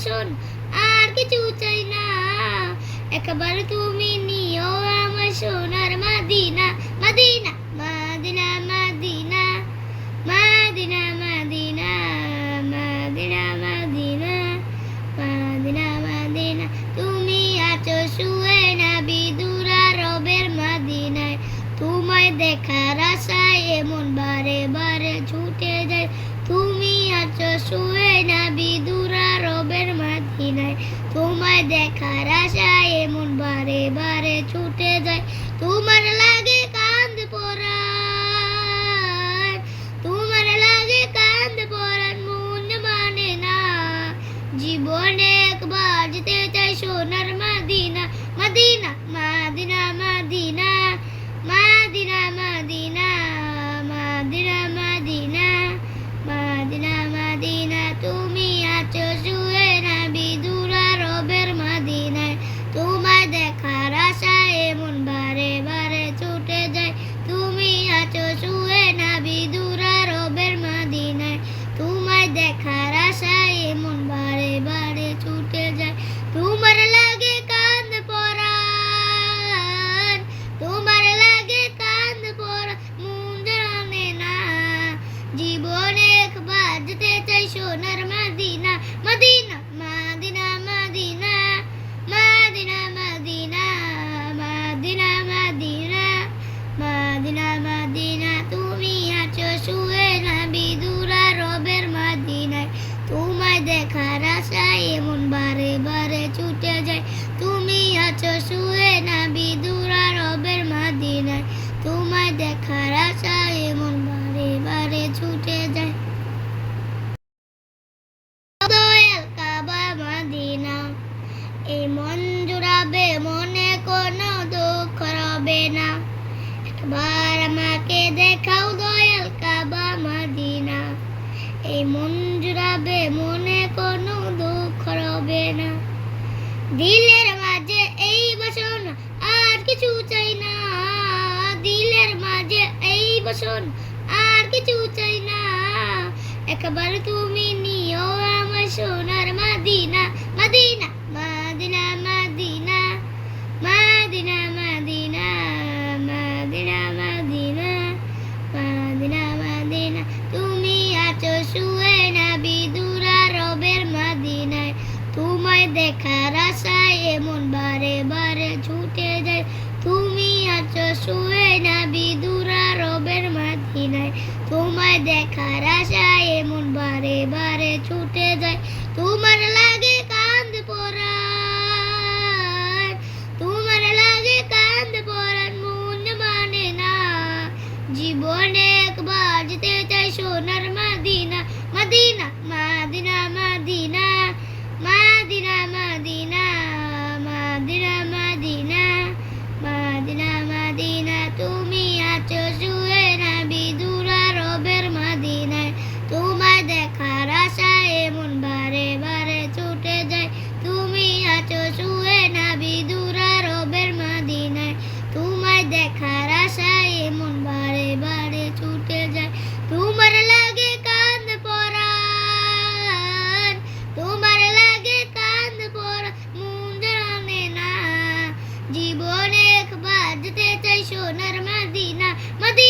এই আর কিছু চাই না। একবার তুমি নিও আমার সোনার মাদিনা মাদিনা মাদিনা মাদিনা মাদিনা মাদিনা মাদিনা মাদিনা মাদিনা মাদিনা। তুমি আছো শুয়ে না বিদুরা রবের মাদিনায়। তোমায় দেখার আশায় এমন বারে বারে ছুটে যায় তুমি আছো শুয়ে তোমায় দেখার আশায় এমন বারে বারে ছুটে যায়। তোমার লাগে কান্দ পরাণ, তোমার লাগে কান্দ পরাণ, মন মানে না। জীবনে একবার যেতে চাই সোনার মাদিনা মাদিনা মাদিনা মাদিনা মাদিনা খুঁজতে চাই সোনার মাদিনা দিলের মাঝে এই বসন, আর কিছু চাই না। দিলের মাঝে এই বসন, আর কিছু চাই না। একবার তুমি নিও আমার সোনার মাদিনা মাদিনা মাদিনা মাদিনা মাদিনা মাদিনা মাদিনা মাদিনা মাদিনা মাদিনা। তুমি আছো শুয়ে না বিদুরা রবের মাদিনায়। তোমায় দেখার ছুটে যায়। তুমি আছো শুয়ে না, বিদুরা রবের মাদিনায় তোমায় দেখার আশায় এমন বারে বারে ছুটে যায়। তোমার লাগে কান্দ পরাণ। তোমার লাগে কান্দ পরাণ, মন মানে না। জীবনে একবার যেতে চাই সোনার খুঁজতে চাই সোনার মদিনা মদিনা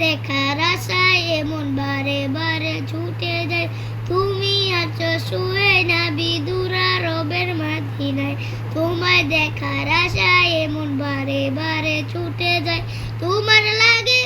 দেখার আশায় এমন বারে বারে ছুটে যায়। তুমি আছো শুয়ে না, বিদুরা রবের মাদিনায় তোমায় দেখার আশায় এমন বারে বারে ছুটে যায়। তোমার লাগে